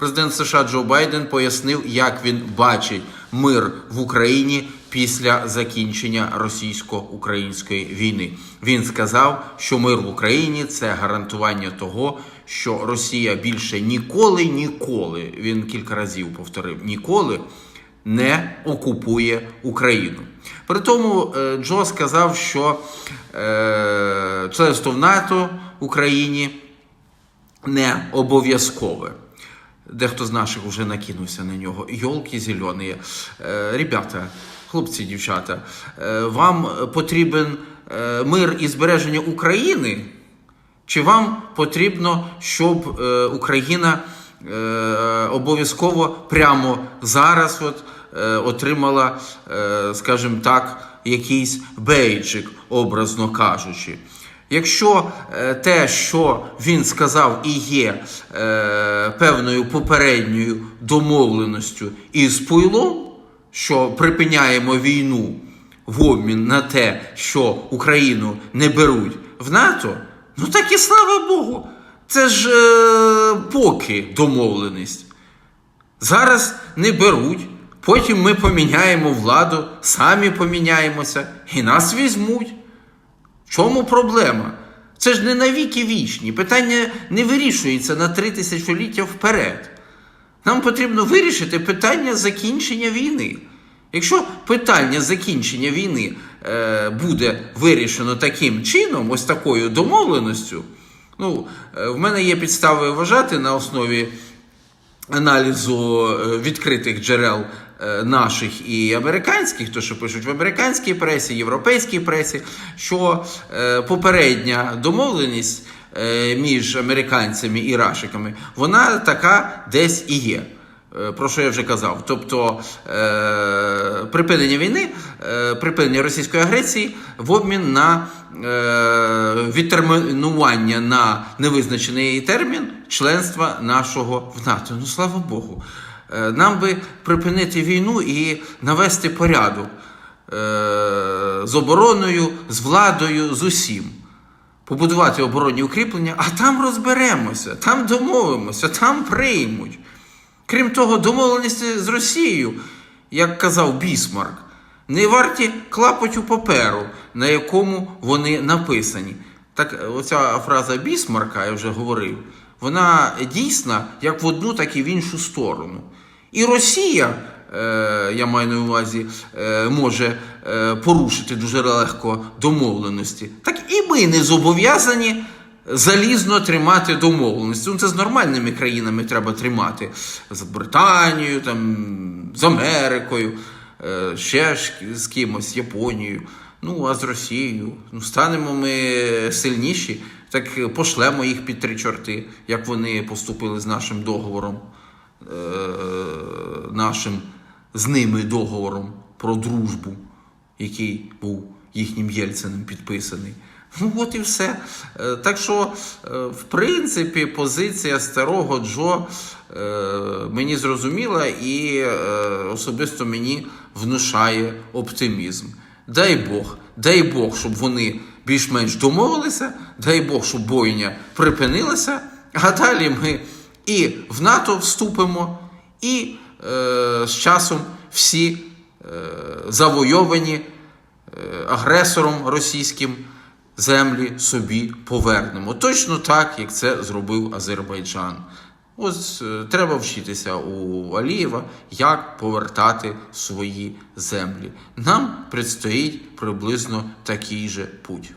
Президент США Джо Байден пояснив, як він бачить мир в Україні після закінчення російсько-української війни. Він сказав, що мир в Україні це гарантування того, що Росія більше ніколи, ніколи він кілька разів повторив ніколи не окупує Україну. При тому е, Джо сказав, що е, членство в НАТО Україні не обов'язкове. Дехто з наших вже накинувся на нього. Йолки зелені. Е, ребята, хлопці, дівчата, е, вам потрібен е, мир і збереження України? Чи вам потрібно, щоб Україна обов'язково прямо зараз от, отримала, скажімо так, якийсь бейджик, образно кажучи? Якщо е, те, що він сказав, і є е, певною попередньою домовленістю із Пуйлом, що припиняємо війну в обмін на те, що Україну не беруть в НАТО, ну так і слава Богу. Це ж е, поки домовленість. Зараз не беруть, потім ми поміняємо владу, самі поміняємося і нас візьмуть. Чому проблема? Це ж не навіки вічні. Питання не вирішується на три тисячоліття вперед. Нам потрібно вирішити питання закінчення війни. Якщо питання закінчення війни е, буде вирішено таким чином, ось такою домовленістю, ну, е, в мене є підстави вважати на основі аналізу е, відкритих джерел е, наших і американських, то що пишуть в американській пресі, європейській пресі, що е, попередня домовленість між американцями і рашиками, вона така десь і є. Про що я вже казав? Тобто припинення війни, е, припинення російської агресії в обмін на е, відтермінування на невизначений термін членства нашого в НАТО. Ну слава Богу. Е, нам би припинити війну і навести порядок з обороною, з владою, з усім побудувати оборонні укріплення, а там розберемося, там домовимося, там приймуть. Крім того, домовленості з Росією, як казав Бісмарк, не варті клапотю паперу, на якому вони написані. Так, оця фраза Бісмарка, я вже говорив, вона дійсна як в одну, так і в іншу сторону. І Росія, е, я маю на увазі, е, може е, порушити дуже легко домовленості. Так і ми не зобов'язані залізно тримати домовленості. Ну, це з нормальними країнами треба тримати. З Британією, там, з Америкою, е, ще з кимось, Японією. Ну, а з Росією. Ну, станемо ми сильніші, так пошлемо їх під три чорти, як вони поступили з нашим договором, е, нашим з ними договором про дружбу, який був їхнім Єльциним підписаний. Ну, от і все. Е, Так що, е, в принципі, позиція старого Джо е, мені зрозуміла і особисто мені внушає оптимізм. Дай Бог, дай Бог, щоб вони більш-менш домовилися, дай Бог, щоб бойня припинилася, а далі ми і в НАТО вступимо, і е, з часом всі е, завойовані е, агресором російським землі собі повернемо. Точно так, як це зробив Азербайджан. Ось е, треба вчитися у Алієва, як повертати свої землі. Нам предстоїть приблизно такий же путь.